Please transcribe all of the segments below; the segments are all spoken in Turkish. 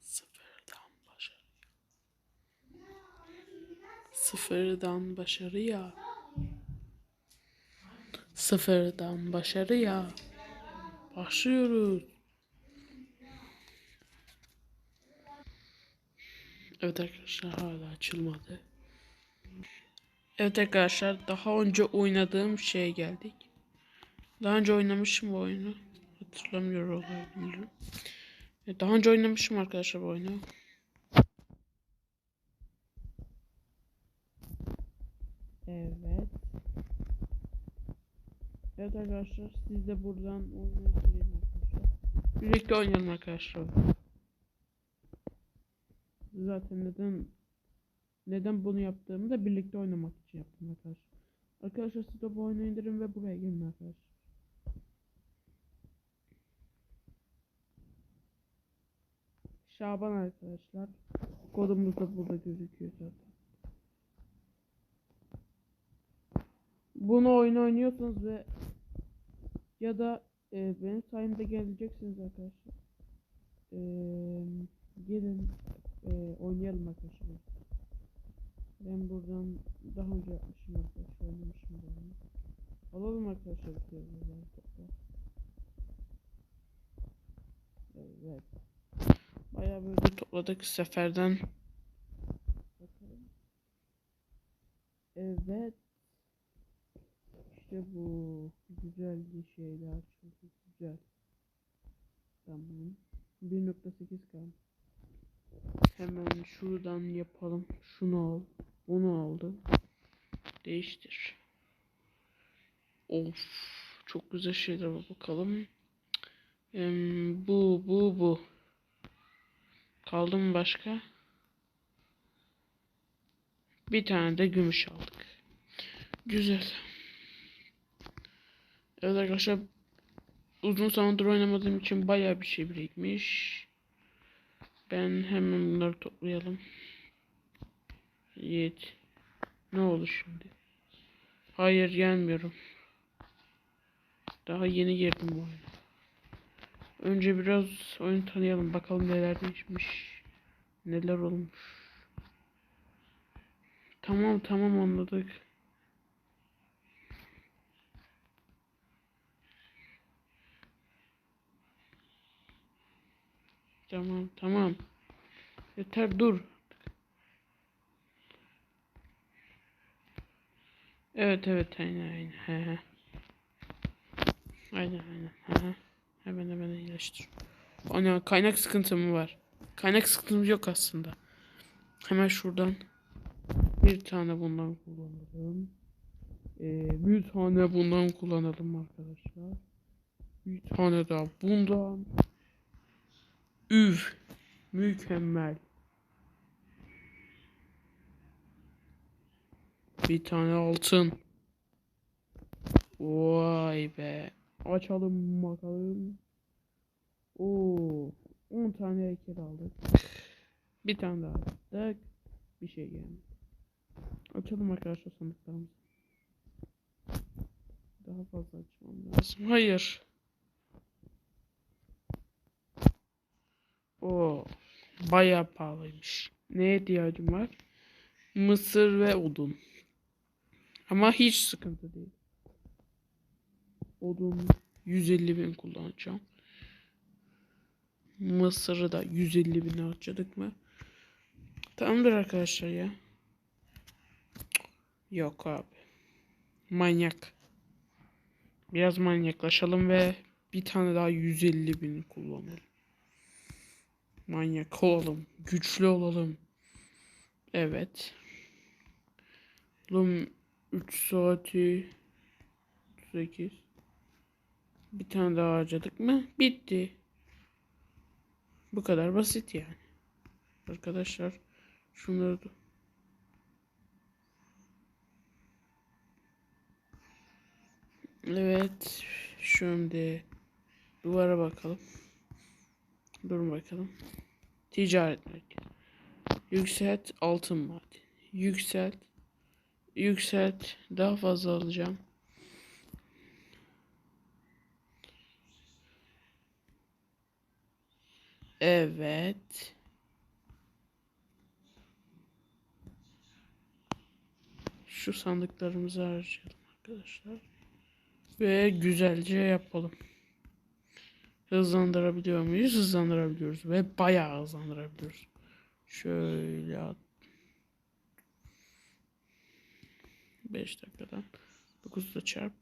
Sıfırdan başarı. Sıfırdan başarıya. Sıfırdan başarıya. Başlıyoruz. Evet arkadaşlar hala açılmadı. Evet arkadaşlar daha önce oynadığım şeye geldik. Daha önce oynamışım bu oyunu. Hatırlamıyor olabilirim. E, Daha önce oynamışım arkadaşlar bu oyunu. Evet. Evet arkadaşlar siz de buradan oyuna arkadaşlar. Birlikte oynayalım arkadaşlar. Zaten neden neden bunu yaptığımı da birlikte oynamak için yaptım arkadaşlar. Arkadaşlar siz de bu oyunu indirin ve buraya gelin arkadaşlar. Şaban arkadaşlar. Kodumuz da burada gözüküyor zaten. Bunu oyun oynuyorsunuz ve ya da e, benim sayemde geleceksiniz arkadaşlar. E, gelin e, oynayalım arkadaşlar. Ben buradan daha önce yapmışım arkadaşlar. Oynamışım oyunu. Alalım arkadaşlar. Evet. Bayağı böyle topladık seferden. Bakalım. Evet. İşte bu. Güzel bir şeyler. Çok güzel. Tamam. 1.8 kaldı. Hemen şuradan yapalım. Şunu al. Bunu aldım. Değiştir. Of. Çok güzel şeyler var. Bakalım. Em, bu, bu, bu. Kaldı mı başka? Bir tane de gümüş aldık. Güzel. Evet arkadaşlar uzun zamandır oynamadığım için bayağı bir şey birikmiş. Ben hemen bunları toplayalım. Yiğit. Ne oldu şimdi? Hayır gelmiyorum. Daha yeni girdim bu oyuna. Önce biraz oyun tanıyalım. Bakalım neler değişmiş. Neler olmuş. Tamam tamam anladık. Tamam tamam. Yeter dur. Evet evet aynen aynen. He he. Aynen aynen. He he. Hemen hemen iyileştir. Ana kaynak sıkıntı mı var? Kaynak sıkıntımız yok aslında. Hemen şuradan bir tane bundan kullanalım. Ee, bir tane bundan kullanalım arkadaşlar. Bir tane daha bundan. Üf. Mükemmel. Bir tane altın. Vay be. Açalım bakalım. Oo, 10 tane heykel aldık. Bir tane daha aldık. Bir şey gelmedi. Açalım arkadaşlar sandıklarımızı. Daha fazla açmam lazım. Hayır. O bayağı pahalıymış. Neye ihtiyacım var? Mısır ve odun. Ama hiç sıkıntı değil. Odun 150 bin kullanacağım. Mısır'ı da 150 bin harcadık mı? Tamamdır arkadaşlar ya. Yok abi. Manyak. Biraz manyaklaşalım ve bir tane daha 150 bin kullanalım. Manyak olalım. Güçlü olalım. Evet. Oğlum 3 saati 8 Bir tane daha harcadık mı? Bitti. Bu kadar basit yani. Arkadaşlar şunları da Evet. Şimdi duvara bakalım. Durun bakalım. Ticaret merkezi. Yükselt altın madeni. Yükselt. Yükselt. Daha fazla alacağım. Evet. Şu sandıklarımızı harcayalım arkadaşlar. Ve güzelce yapalım. Hızlandırabiliyor muyuz? Hızlandırabiliyoruz. Ve bayağı hızlandırabiliyoruz. Şöyle at. 5 dakikadan 9'da çarp.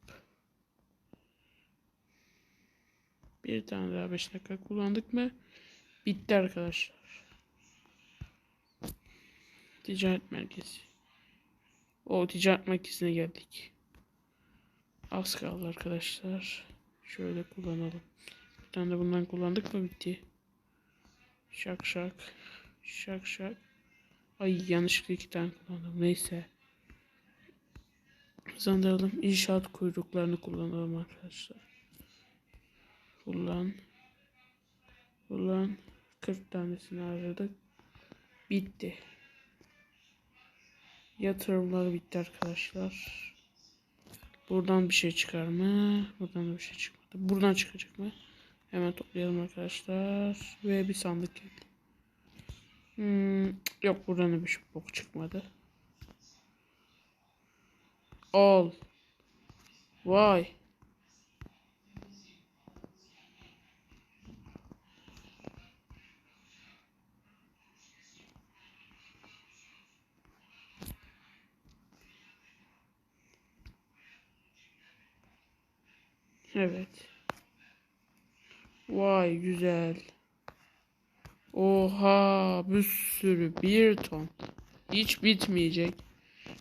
Bir tane daha 5 dakika kullandık mı? Bitti arkadaşlar. Ticaret merkezi. O ticaret merkezine geldik. Az kaldı arkadaşlar. Şöyle kullanalım. Bir tane de bundan kullandık mı bitti. Şak şak. Şak şak. Ay yanlışlıkla iki tane kullandım. Neyse. Hızlandıralım. İnşaat kuyruklarını kullanalım arkadaşlar. Kullan. Kullan. 40 tanesini aradık. Bitti. Yatırımlar bitti arkadaşlar. Buradan bir şey çıkar mı? Buradan da bir şey çıkmadı. Buradan çıkacak mı? Hemen toplayalım arkadaşlar. Ve bir sandık geldi. Hmm, yok buradan da bir şey bok çıkmadı. Al. Vay. Evet. Vay güzel. Oha bir sürü bir ton. Hiç bitmeyecek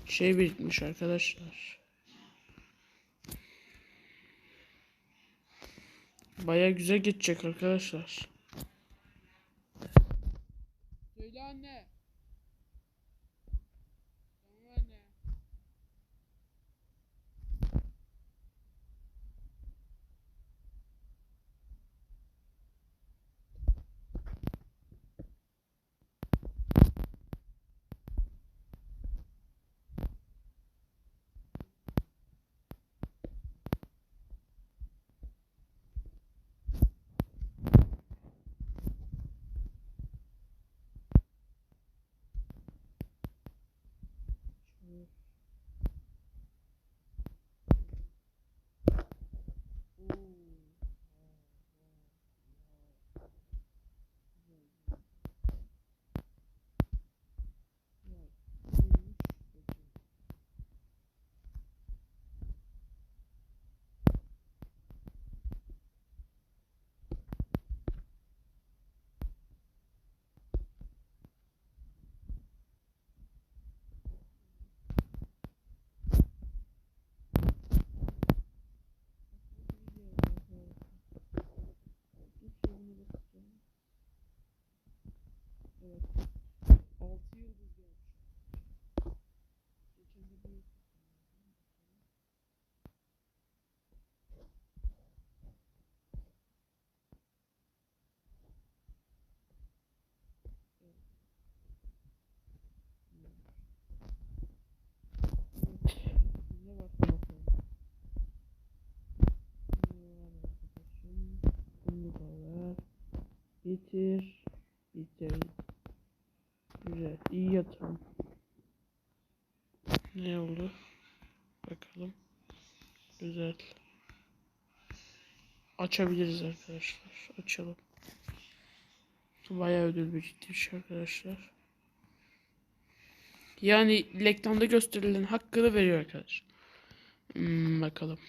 şey birikmiş arkadaşlar. Baya güzel geçecek arkadaşlar. Söyle anne. Bitir. Bitir. Güzel. iyi yatırım. Ne oldu? Bakalım. Güzel. Açabiliriz arkadaşlar. Açalım. Bayağı ödül bir ciddi bir şey arkadaşlar. Yani reklamda gösterilen hakkını veriyor arkadaşlar. Hmm, bakalım.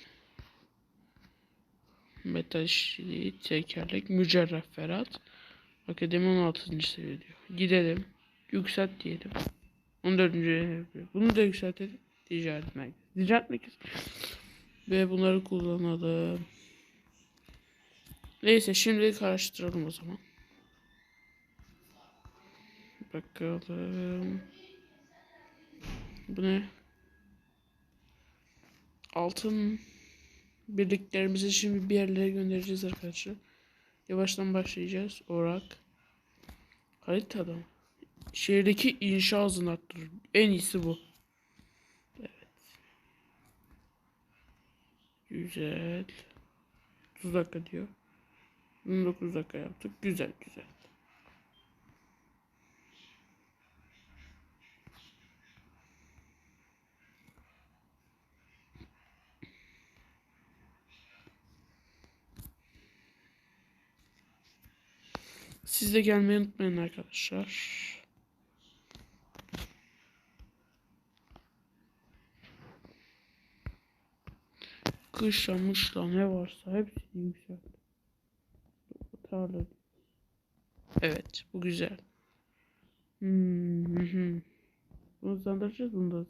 Metal işçiliği, tekerlek, mücerref Ferhat. Akademi 16. seviye diyor. Gidelim. Yükselt diyelim. 14. yapıyor. Bunu da yükseltelim. Ticaret merkezi. Ticaret merkezi. Ve bunları kullanalım. Neyse şimdi karıştıralım o zaman. Bakalım. Bu ne? Altın birliklerimizi şimdi bir yerlere göndereceğiz arkadaşlar. Yavaştan başlayacağız. Orak. Haritada mı? Şehirdeki inşa hızını arttırır. En iyisi bu. Evet. Güzel. 30 dakika diyor. 19 dakika yaptık. Güzel güzel. Siz de gelmeyi unutmayın arkadaşlar. Kışla mışla ne varsa hepsini yükselt. Evet bu güzel. Hmm, hı. Bunu hızlandıracağız bunu da.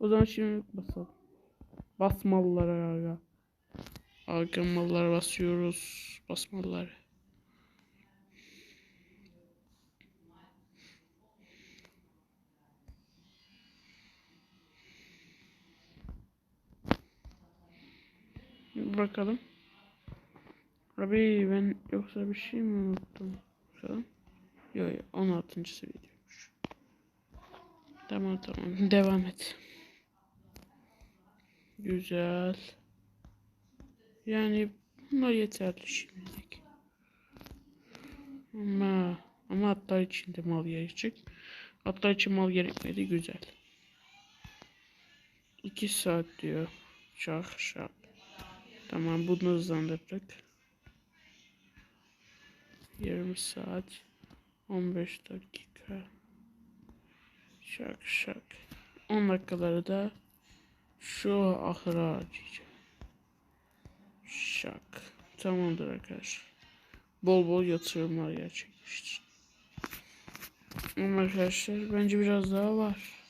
O zaman şimdi basalım. Basmalılara aga. Arka mallara basıyoruz. Basmalıları. Bir bakalım. Abi ben yoksa bir şey mi unuttum? Bakalım. Yok yok 16. seviyeymiş. Tamam tamam devam et. Güzel. Yani bunlar yeterli şimdilik. Ama ama atlar için de mal gerekecek. Atlar için mal gerekmedi güzel. 2 saat diyor. Şak şak. Tamam bunu hızlandırdık. 20 saat 15 dakika şak şak 10 dakikaları da şu ahıra harcayacağım. Şak. Tamamdır arkadaşlar. Bol bol yatırımlar gerçekleştir. Ama arkadaşlar bence biraz daha var.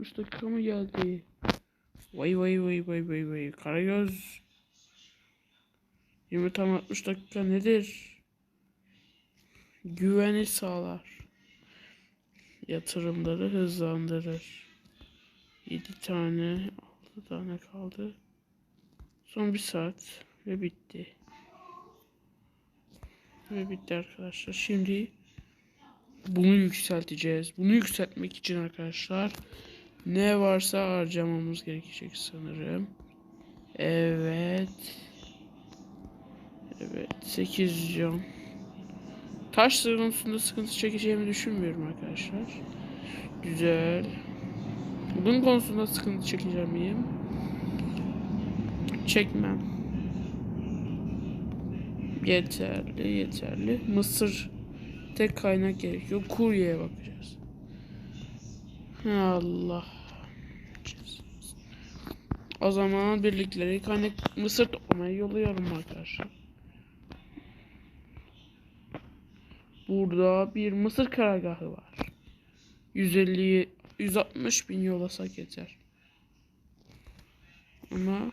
60 dakika mı geldi? Vay vay vay vay vay vay Karagöz. 20 tane 60 dakika nedir? Güveni sağlar. Yatırımları hızlandırır. 7 tane 6 tane kaldı. Son bir saat ve bitti. Ve bitti arkadaşlar. Şimdi bunu yükselteceğiz. Bunu yükseltmek için arkadaşlar ne varsa harcamamız gerekecek sanırım. Evet. Evet 8 can. Taş konusunda sıkıntı çekeceğimi düşünmüyorum arkadaşlar. Güzel. Bunun konusunda sıkıntı çekeceğim miyim? Çekmem. Yeterli yeterli. Mısır tek kaynak gerekiyor. Kuryeye bakacağız. Allah. O zaman birlikleri kaynak mısır toplamaya yolluyorum arkadaşlar. Burada bir mısır karargahı var. 150 160 bin yollasak yeter. Ama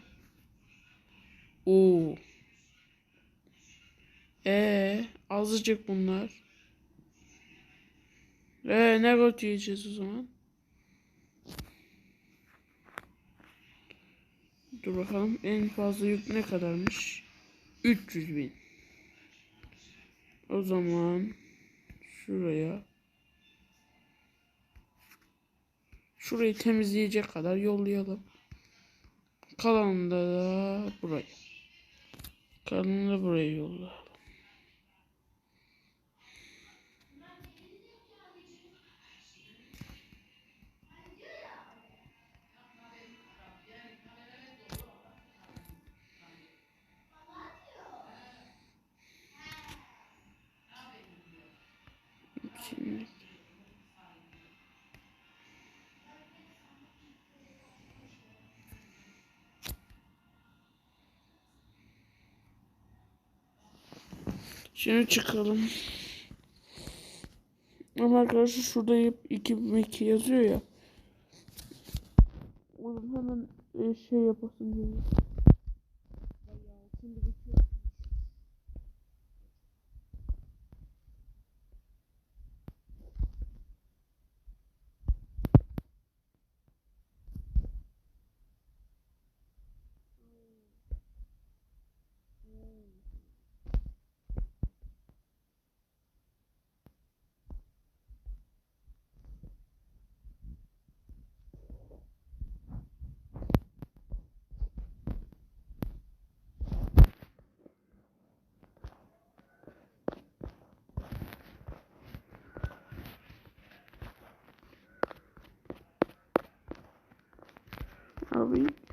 o ee, azıcık bunlar. Ee, ne götüreceğiz o zaman? Dur bakalım en fazla yük ne kadarmış? 300 bin. O zaman şuraya şurayı temizleyecek kadar yollayalım. Kalanında da buraya. Kalanını da buraya yolla. Şimdi çıkalım. Ama arkadaşlar şurada 2 2 yazıyor ya. Oğlum hemen e, şey yapasın diye. Şimdi bitiyor. Abi.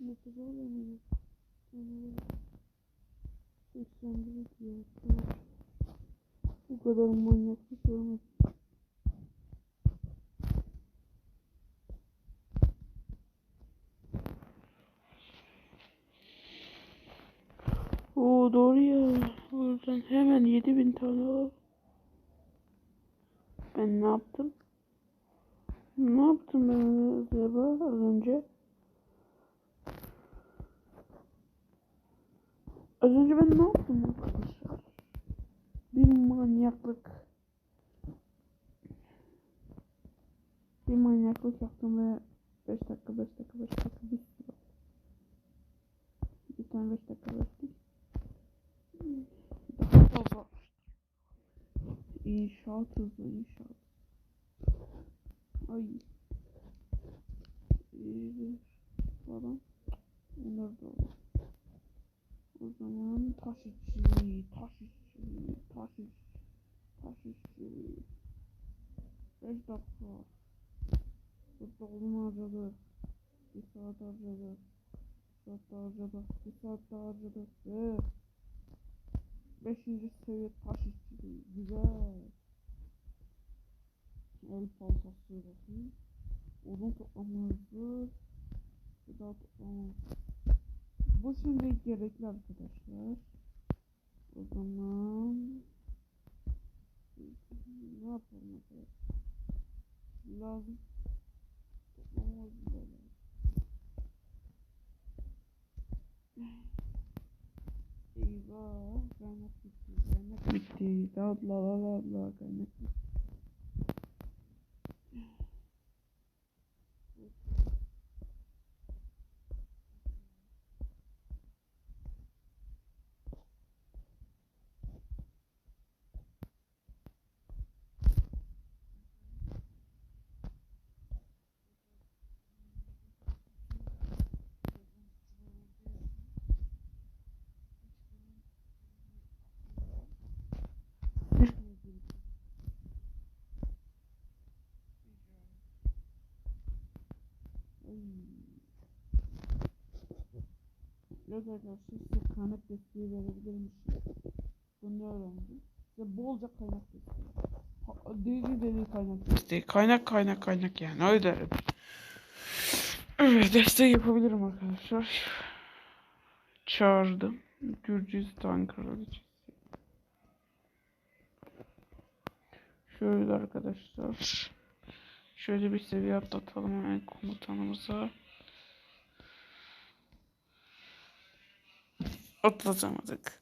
Kadar oluyor? 81 diyor. Bu kadar manyaklık görmedim. Oo doğru ya. Oradan hemen 7000 tane var. Ben ne yaptım? Ne yaptım ben acaba az önce? Önce ben ne yaptım arkadaşlar? Bir manyaklık. Bir manyaklık yaptım ve 5 dakika 5 dakika 5 dakika bir sürü. Bir tane 5 dakika bekledik. Daha fazla. İnşaat hızlı inşaat. Ay. Zaman taş işçi, taş işçi, taş işçi, taş işçi. Beş dakika. Burada olma harcadık. Bir saat harcadık. Bir saat daha harcadık. Bir saat daha harcadık. Ve beşinci seviye taş işçiliği. Güzel. El paltası bakayım. Odun toplamamızı. Bir daha toplamamız. Bu şimdi gerekli arkadaşlar. O zaman ne yapalım? Lazım. Toplamamız. Eyvah, kaynak bitti, kaynak bitti. La la la la kaynak bitti. Yok arkadaşlar size kaynak desteği verebilirmişim. Bunu öğrendim. Size bolca kaynak desteği. Deli deli kaynak desteği. Kaynak kaynak kaynak yani öyle derim. Evet destek yapabilirim arkadaşlar. Çağırdım. Gürcistan kraliçesi. Şöyle arkadaşlar. Şöyle bir seviye atlatalım hemen komutanımıza. Atlatamadık.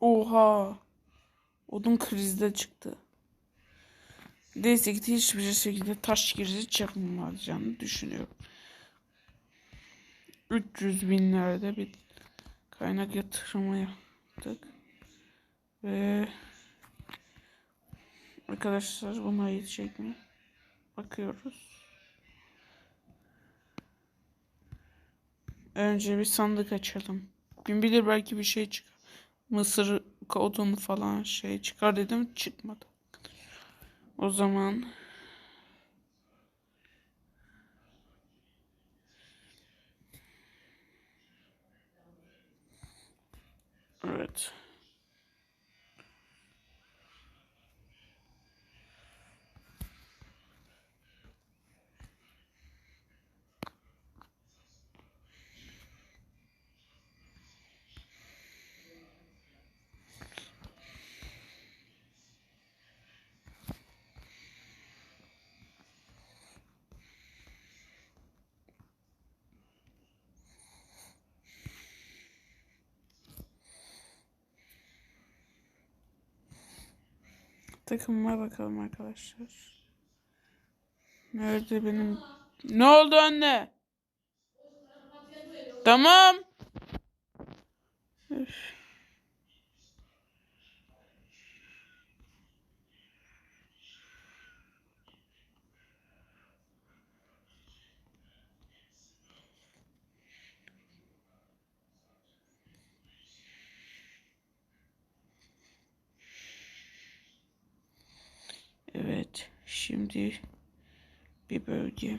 Oha. Odun krizde çıktı. Neyse ki hiçbir şekilde taş krizi çıkmayacağını düşünüyorum. 300 binlerde bir kaynak yatırımı yaptık. Ve arkadaşlar buna yetecek mi? Bakıyoruz. Önce bir sandık açalım. Kim bilir belki bir şey çıkar. Mısır kodunu falan şey çıkar dedim çıkmadı. O zaman Evet. Takımıma bakalım arkadaşlar. Nerede benim... Ne oldu anne? Tamam. Şimdi bir bölge.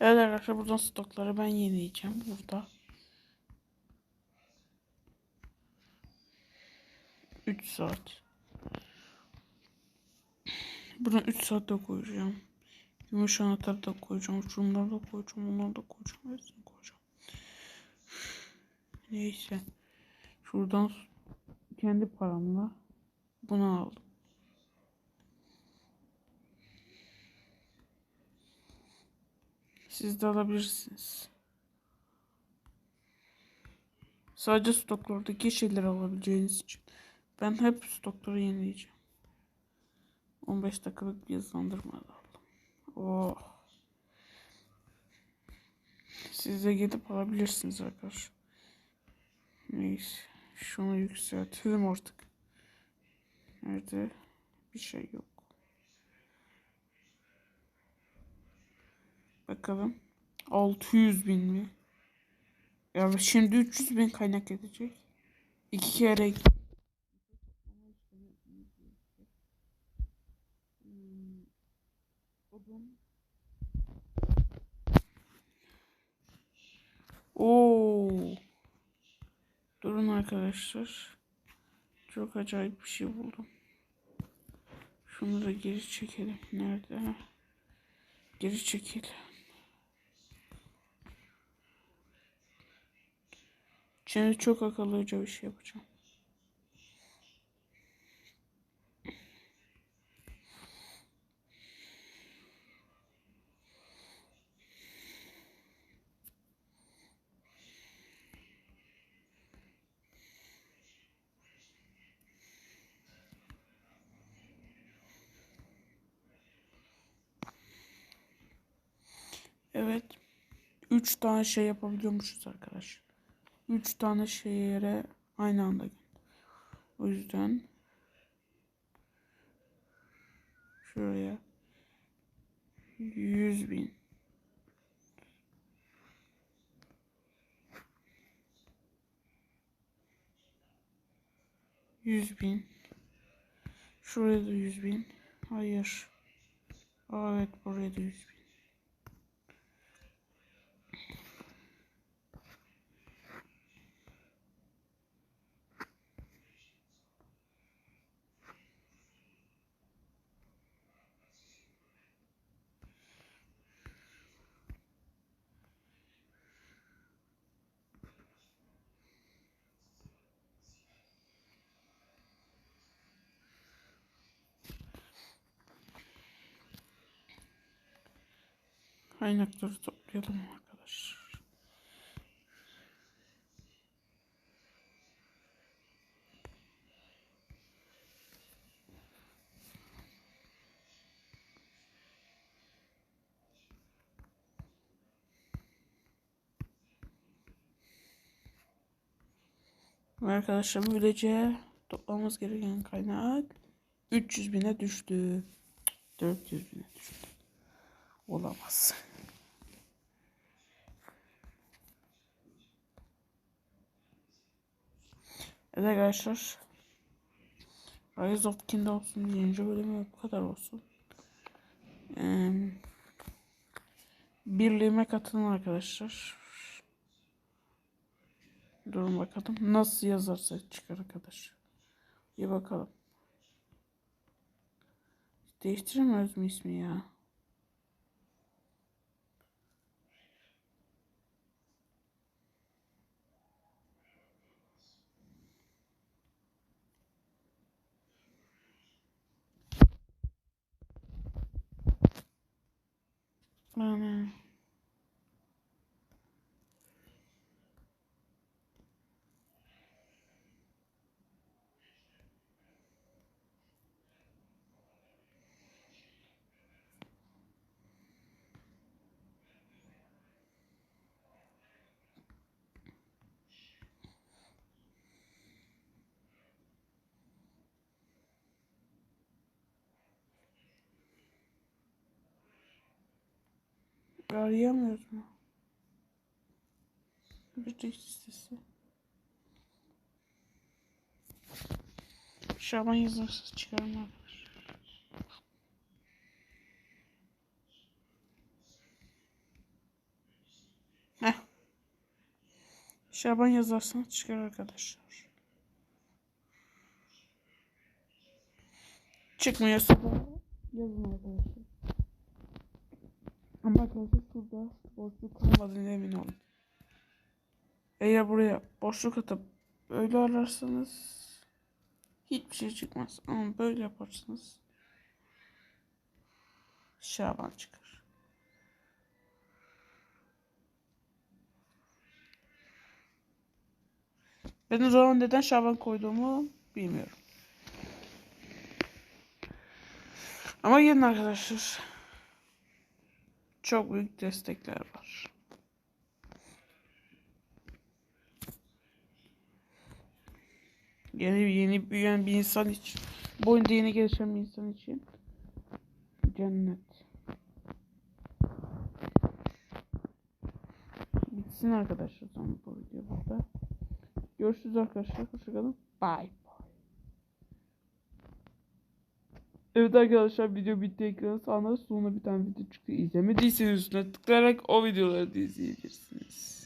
Evet arkadaşlar buradan stokları ben yenileyeceğim burada. 3 saat. Buna 3 saatte koyacağım. Gümüş anahtarı da koyacağım. Şunları da koyacağım. Onları da koyacağım. Hepsini koyacağım. Neyse. Şuradan kendi paramla bunu aldım. Siz de alabilirsiniz. Sadece stoklardaki şeyleri alabileceğiniz için. Ben hep stokları yenileyeceğim. 15 dakikalık bir hızlandırma da aldım. Oh. Siz de gidip alabilirsiniz arkadaşlar. Neyse. Şunu yükseltelim artık. Nerede? Bir şey yok. Bakalım. 600 bin mi? Ya şimdi 300 bin kaynak edecek. İki kere. Oo. Durun arkadaşlar. Çok acayip bir şey buldum. Şunu da geri çekelim. Nerede? Geri çekil. Şimdi çok akıllıca bir şey yapacağım. Evet. Üç tane şey yapabiliyormuşuz arkadaşlar. Üç tane şehre aynı anda geldi. O yüzden şuraya yüz bin. Yüz bin. Şuraya da yüz bin. Hayır. Evet buraya da yüz bin Kaynakları toplayalım arkadaşlar. Arkadaşlar böylece toplamamız gereken kaynak 300 bine düştü. 400 bine düştü. Olamaz. Evet arkadaşlar. Rise of Kingdoms'un birinci bölümü bu kadar olsun. Ee, birliğime katılın arkadaşlar. Durun bakalım. Nasıl yazarsa çıkar arkadaşlar. Bir bakalım. Değiştiremiyoruz mu ismi ya? Yani. Arayamıyoruz mu? Tek listesi. Şaban yazarsa çıkarma. Heh. Şaban yazarsanız çıkar arkadaşlar. Çıkmıyorsa da yazın arkadaşlar. Ama arkadaşlar şurada boşluk kalmadığına emin olun. Eğer buraya boşluk atıp böyle ararsanız hiçbir şey çıkmaz. Ama böyle yaparsanız Şaban çıkar. Ben o zaman neden Şaban koyduğumu bilmiyorum. Ama gelin arkadaşlar. Çok büyük destekler var. Yeni yeni büyüyen bir insan için, bu oyunda yeni gelişen bir insan için cennet. Bitsin arkadaşlar zaman bu video burada. Görüşürüz arkadaşlar. Hoşçakalın. Bye. Evet arkadaşlar video bitti ekranın sağına sonuna bir tane video çıktı. İzlemediyseniz üstüne tıklayarak o videoları da izleyebilirsiniz.